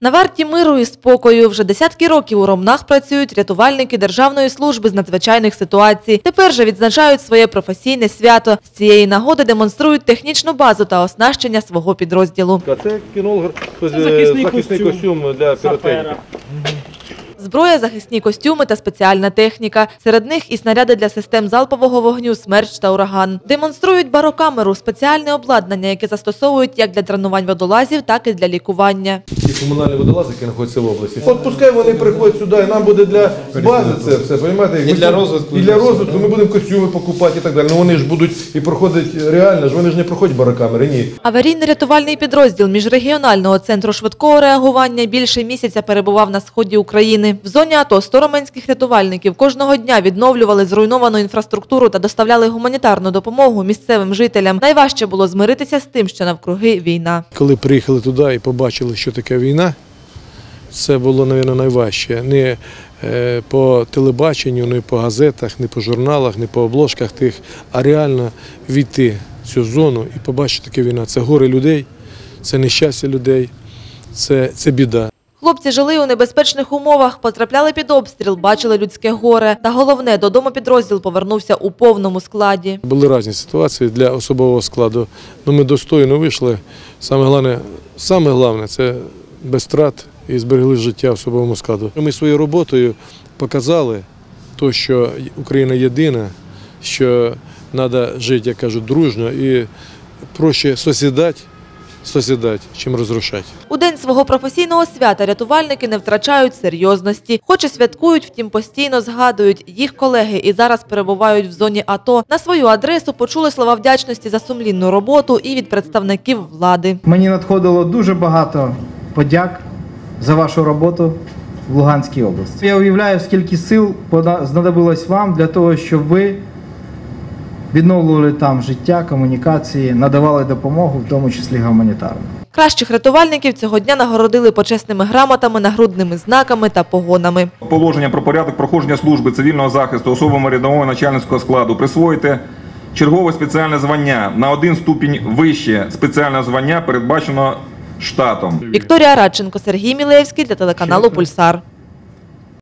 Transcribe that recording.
На варті миру і спокою вже десятки років у Ромнах працюють рятувальники Державної служби з надзвичайних ситуацій. Тепер же відзначають своє професійне свято. З цієї нагоди демонструють технічну базу та оснащення свого підрозділу. Це кінолог, захисний захисний костюм. костюм для піротехніки. Зброя, захисні костюми та спеціальна техніка. Серед них і снаряди для систем залпового вогню, смерч та ураган. Демонструють барокамеру, спеціальне обладнання, яке застосовують як для тренувань водолазів, так і для лікування. Ті комунальні водолази, які знаходяться в області. От пускай вони приходять сюди, і нам буде для бази це все, розумієте? І для розвитку. І для розвитку ми будемо костюми покупати і так далі. Ну вони ж будуть і проходять реально, ж вони ж не проходять барокамери, ні. Аварійно-рятувальний підрозділ міжрегіонального центру швидкого реагування більше місяця перебував на сході України. В зоні АТО 100 роменських рятувальників кожного дня відновлювали зруйновану інфраструктуру та доставляли гуманітарну допомогу місцевим жителям. Найважче було змиритися з тим, що навкруги війна. Коли приїхали туди і побачили, що таке війна, це було, мабуть, найважче. Не е, по телебаченню, не по газетах, не по журналах, не по обложках тих, а реально війти в цю зону і побачити таке війна. Це горе людей, це нещастя людей, це, це біда. Хлопці жили у небезпечних умовах, потрапляли під обстріл, бачили людське горе. Та головне, додому підрозділ повернувся у повному складі. Були різні ситуації для особового складу. Ну, ми достойно вийшли. Саме головне, саме головне це без втрат і зберегли життя особовому складу. Ми своєю роботою показали то, що Україна єдина, що треба жити, як кажуть, дружно і проще сосідати, сосідати, чим розрушати. У день свого професійного свята рятувальники не втрачають серйозності. Хоч і святкують, втім постійно згадують. Їх колеги і зараз перебувають в зоні АТО. На свою адресу почули слова вдячності за сумлінну роботу і від представників влади. Мені надходило дуже багато подяк за вашу роботу в Луганській області. Я уявляю, скільки сил знадобилось вам для того, щоб ви відновлювали там життя, комунікації, надавали допомогу, в тому числі гуманітарну. Кращих рятувальників цього дня нагородили почесними грамотами, нагрудними знаками та погонами. Положення про порядок проходження служби цивільного захисту особами рядового начальницького складу присвоїти чергове спеціальне звання на один ступінь вище спеціального звання, передбачено штатом. Вікторія Радченко, Сергій Мілевський для телеканалу Пульсар.